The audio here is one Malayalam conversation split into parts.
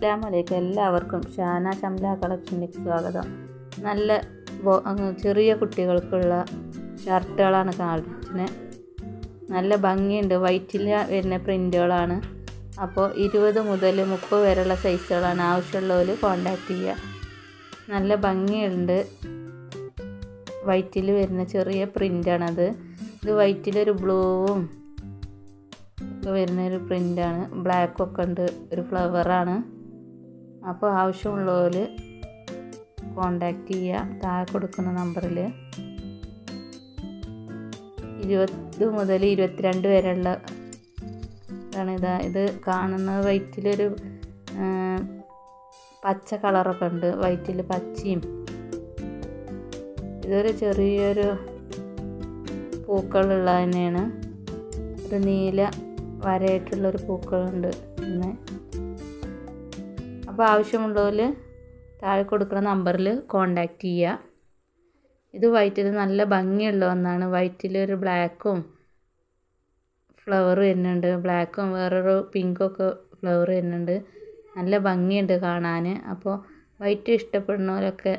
അസ്സാം വലൈക്കും എല്ലാവർക്കും. ഷാന ഷംല കളക്ഷനിലേക്ക് സ്വാഗതം. നല്ല ചെറിയ കുട്ടികൾക്കുള്ള ഷർട്ടുകളാണ് കാണിക്കുന്നത് നല്ല ഭംഗിയുണ്ട്. വൈറ്റിൽ വരുന്ന പ്രിന്റുകളാണ് അപ്പോൾ ഇരുപത് മുതൽ മുപ്പത് വരെയുള്ള സൈസുകളാണ് ആവശ്യമുള്ളവർ കോണ്ടാക്റ്റ് ചെയ്യുക. നല്ല ഭംഗിയുണ്ട്. വൈറ്റിൽ വരുന്ന ചെറിയ പ്രിന്റാണത് ഇത് വൈറ്റിലൊരു ബ്ലൂവും ഒക്കെ വരുന്ന ഒരു പ്രിന്റാണ് ബ്ലാക്കൊക്കെ ഉണ്ട്. ഒരു ഫ്ലവറാണ്. അപ്പോൾ ആവശ്യമുള്ളവർ കോണ്ടാക്ട് ചെയ്യുക താഴെ കൊടുക്കുന്ന നമ്പറിൽ ഇരുപത് മുതൽ ഇരുപത്തിരണ്ട് വരെയുള്ള ഇതാണ് ഇതാ. ഇത് കാണുന്ന വൈറ്റിലൊരു ആ, പച്ച കളറൊക്കെ ഉണ്ട്. വൈറ്റിൽ പച്ചയും. ഇതൊരു ചെറിയൊരു പൂക്കളുള്ള തന്നെയാണ് ഒരു നീല വരയായിട്ടുള്ളൊരു പൂക്കളുണ്ട് പിന്നെ അപ്പോൾ ആവശ്യമുള്ളവർ താഴെ കൊടുക്കുന്ന നമ്പറിൽ കോണ്ടാക്റ്റ് ചെയ്യുക. ഇത് വൈറ്റിൽ നല്ല ഭംഗിയുള്ള ഒന്നാണ്. വൈറ്റിൽ ഒരു ബ്ലാക്കും ഫ്ലവർ വരുന്നുണ്ട്. ബ്ലാക്കും വേറൊരു പിങ്കൊക്കെ ഫ്ലവർ വരുന്നുണ്ട്. നല്ല ഭംഗിയുണ്ട് കാണാൻ. അപ്പോൾ വൈറ്റ് ഇഷ്ടപ്പെടുന്നവരൊക്കെ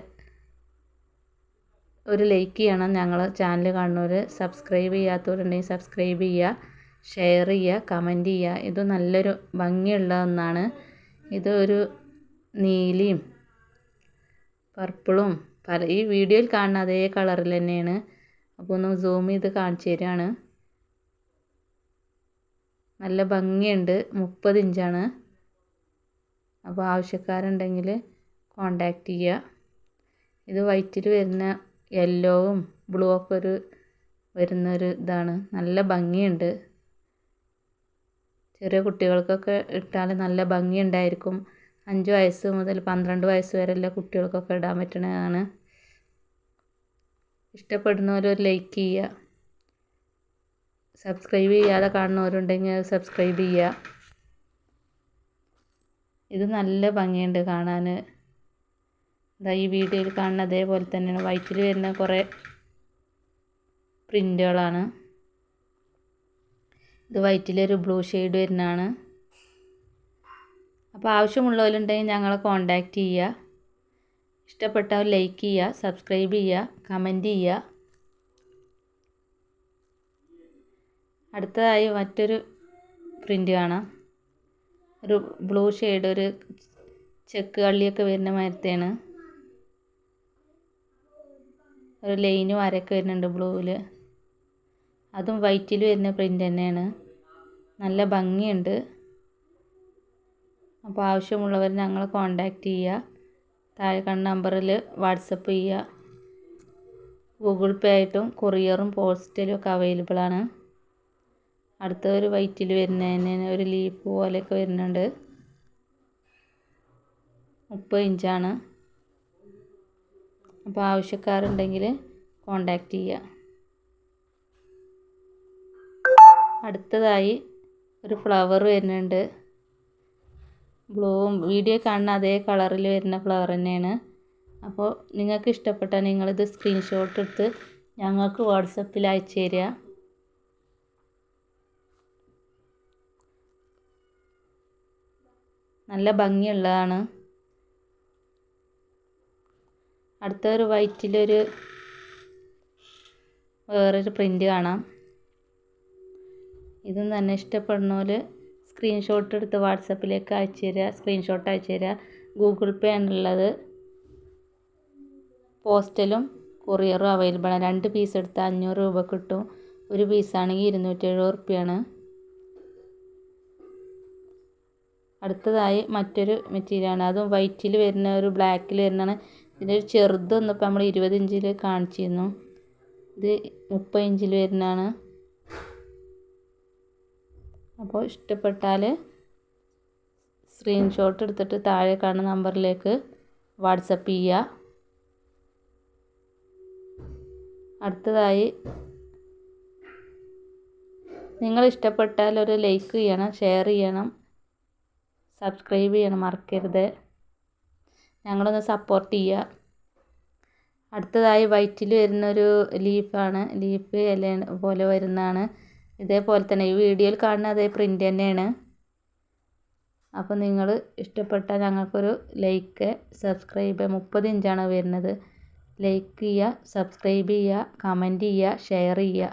ഒരു ലൈക്ക് ചെയ്യണം. ഞങ്ങൾ ചാനൽ കാണുന്നവർ സബ്സ്ക്രൈബ് ചെയ്യാത്തവരുണ്ടെങ്കിൽ സബ്സ്ക്രൈബ് ചെയ്യുക ഷെയർ ചെയ്യുക കമന്റ് ചെയ്യുക. ഇത് നല്ലൊരു ഭംഗിയുള്ള ഒന്നാണ്. ഇത് ഒരു നീലയും പർപ്പിളും പല ഈ വീഡിയോയിൽ കാണുന്ന അതേ കളറിൽ തന്നെയാണ്. അപ്പോൾ ഒന്ന് സൂം ചെയ്ത് കാണിച്ചു തരികയാണ് നല്ല ഭംഗിയുണ്ട്. മുപ്പത് ഇഞ്ചാണ് അപ്പോൾ ആവശ്യക്കാരുണ്ടെങ്കിൽ കോണ്ടാക്ട് ചെയ്യുക ഇത് വൈറ്റിൽ വരുന്ന യെല്ലോവും ബ്ലൂ ഒക്കെ ഒരു വരുന്നൊരു ഇതാണ്. നല്ല ഭംഗിയുണ്ട്. ചെറിയ കുട്ടികൾക്കൊക്കെ ഇട്ടാൽ നല്ല ഭംഗിയുണ്ടായിരിക്കും. അഞ്ച് വയസ്സ് മുതൽ പന്ത്രണ്ട് വയസ്സ് വരെയുള്ള കുട്ടികൾക്കൊക്കെ ഇടാൻ പറ്റുന്നതാണ് ഇഷ്ടപ്പെടുന്നവർ ഒരു ലൈക്ക് ചെയ്യുക. സബ്സ്ക്രൈബ് ചെയ്യാതെ കാണുന്നവരുണ്ടെങ്കിൽ സബ്സ്ക്രൈബ് ചെയ്യുക. ഇത് നല്ല ഭംഗിയുണ്ട് കാണാൻ. ഇതാ ഈ വീഡിയോയിൽ കാണുന്ന അതേപോലെ തന്നെയാണ്. വൈറ്റിൽ വരുന്ന കുറേ പ്രിന്റുകളാണ് ഇത് വൈറ്റിലൊരു ബ്ലൂ ഷെയ്ഡ് വരുന്നതാണ്. അപ്പോൾ ആവശ്യമുള്ളവരുണ്ടെങ്കിൽ ഞങ്ങളെ കോണ്ടാക്റ്റ് ചെയ്യുക. ഇഷ്ടപ്പെട്ടവർ ലൈക്ക് ചെയ്യുക സബ്സ്ക്രൈബ് ചെയ്യുക കമന്റ് ചെയ്യുക. അടുത്തതായി മറ്റൊരു പ്രിന്റ് കാണാം. ഒരു ബ്ലൂ ഷെയ്ഡ് ഒരു ചെക്ക് കള്ളിയൊക്കെ വരുന്ന മാതിരത്തെയാണ് ഒരു ലൈനും വരയൊക്കെ വരുന്നുണ്ട് ബ്ലൂവിൽ അതും വൈറ്റിൽ വരുന്ന പ്രിന്റ് തന്നെയാണ്. നല്ല ഭംഗിയുണ്ട്. അപ്പോൾ ആവശ്യമുള്ളവർ ഞങ്ങളെ കോൺടാക്റ്റ് ചെയ്യുക. താഴെ കണ്ട നമ്പറിൽ വാട്സപ്പ് ചെയ്യുക. ഗൂഗിൾ പേ ആയിട്ടും കൊറിയറും പോസ്റ്റലും ഒക്കെ അവൈലബിൾ ആണ്. അടുത്ത ഒരു വൈറ്റിൽ വരുന്നതിന് ഒരു ലീഫ് പോലെയൊക്കെ വരുന്നുണ്ട്. മുപ്പത് ഇഞ്ചാണ് അപ്പോൾ ആവശ്യക്കാരുണ്ടെങ്കിൽ കോണ്ടാക്റ്റ് ചെയ്യുക. അടുത്തതായി ഒരു ഫ്ലവർ വരുന്നുണ്ട്. ബ്ലൂവും വീഡിയോ കാണുന്ന അതേ കളറിൽ വരുന്ന ഫ്ലവർ തന്നെയാണ്. അപ്പോൾ നിങ്ങൾക്ക് ഇഷ്ടപ്പെട്ടാൽ നിങ്ങളിത് സ്ക്രീൻഷോട്ട് എടുത്ത് ഞങ്ങൾക്ക് വാട്സപ്പിൽ അയച്ചു തരിക. നല്ല ഭംഗിയുള്ളതാണ്. അടുത്ത ഒരു വൈറ്റിലൊരു വേറൊരു പ്രിന്റ് കാണാം. ഇതും തന്നെ ഇഷ്ടപ്പെടുന്നവർ സ്ക്രീൻഷോട്ട് എടുത്ത് വാട്സപ്പിലേക്ക് അയച്ചു തരിക സ്ക്രീൻഷോട്ട് അയച്ചു തരിക ഗൂഗിൾ പേ ആണുള്ളത്. പോസ്റ്റലും കൊറിയറും അവൈലബിൾ ആണ് രണ്ട് പീസ് എടുത്താൽ അഞ്ഞൂറ് രൂപ കിട്ടും. ഒരു പീസാണെങ്കിൽ ഇരുന്നൂറ്റി എഴുപത് റുപ്യാണ്. അടുത്തതായി മറ്റൊരു മെറ്റീരിയലാണ്. അതും വൈറ്റിൽ വരുന്ന ഒരു ബ്ലാക്കിൽ വരുന്നതാണ്. ഇതിന്റെ ഒരു ഇപ്പോൾ നമ്മൾ ഇരുപത് ഇഞ്ചിൽ കാണിച്ചിരുന്നു. ഇത് മുപ്പത് ഇഞ്ചിൽ വരുന്നതാണ്. അപ്പോൾ ഇഷ്ടപ്പെട്ടാൽ സ്ക്രീൻഷോട്ട് എടുത്തിട്ട് താഴെ കാണുന്ന നമ്പറിലേക്ക് വാട്സപ്പ് ചെയ്യുക. അടുത്തതായി നിങ്ങൾ ഇഷ്ടപ്പെട്ടാൽ ഒരു ലൈക്ക് ചെയ്യണം ഷെയർ ചെയ്യണം സബ്സ്ക്രൈബ് ചെയ്യണം മറക്കരുത്. ഞങ്ങളൊന്ന് സപ്പോർട്ട് ചെയ്യുക. അടുത്തതായി വൈറ്റിൽ വരുന്നൊരു ലീഫാണ് ലീഫ് ഇല പോലെ വരുന്നതാണ്. ഇതേപോലെ തന്നെ ഈ വീഡിയോയിൽ കാണുന്ന അതേ പ്രിന്റ് തന്നെയാണ്. അപ്പോൾ നിങ്ങൾ ഇഷ്ടപ്പെട്ട ഞങ്ങൾക്കൊരു ലൈക്ക് സബ്സ്ക്രൈബ് മുപ്പത് ഇഞ്ചാണ് വരുന്നത്. ലൈക്ക് ചെയ്യുക സബ്സ്ക്രൈബ് ചെയ്യുക കമന്റ് ചെയ്യുക ഷെയർ ചെയ്യുക.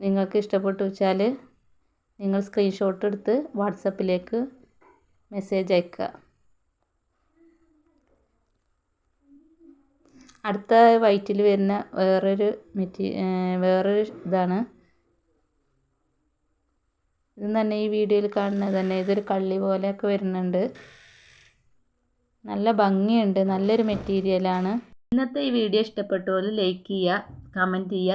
നിങ്ങൾക്ക് ഇഷ്ടപ്പെട്ടു വെച്ചാൽ നിങ്ങൾ സ്ക്രീൻഷോട്ട് എടുത്ത് വാട്സപ്പിലേക്ക് മെസ്സേജ് അയക്കുക. അടുത്ത വൈറ്റിൽ വരുന്ന വേറൊരു മെറ്റീ വേറൊരു ഇതാണ്. ഇത് തന്നെ ഈ വീഡിയോയിൽ കാണുന്നത് തന്നെ ഇതൊരു കള്ളി പോലെയൊക്കെ വരുന്നുണ്ട്. നല്ല ഭംഗിയുണ്ട്. നല്ലൊരു മെറ്റീരിയലാണ് ഇന്നത്തെ ഈ വീഡിയോ ഇഷ്ടപ്പെട്ട പോലെ ലൈക്ക് ചെയ്യുക കമന്റ് ചെയ്യുക.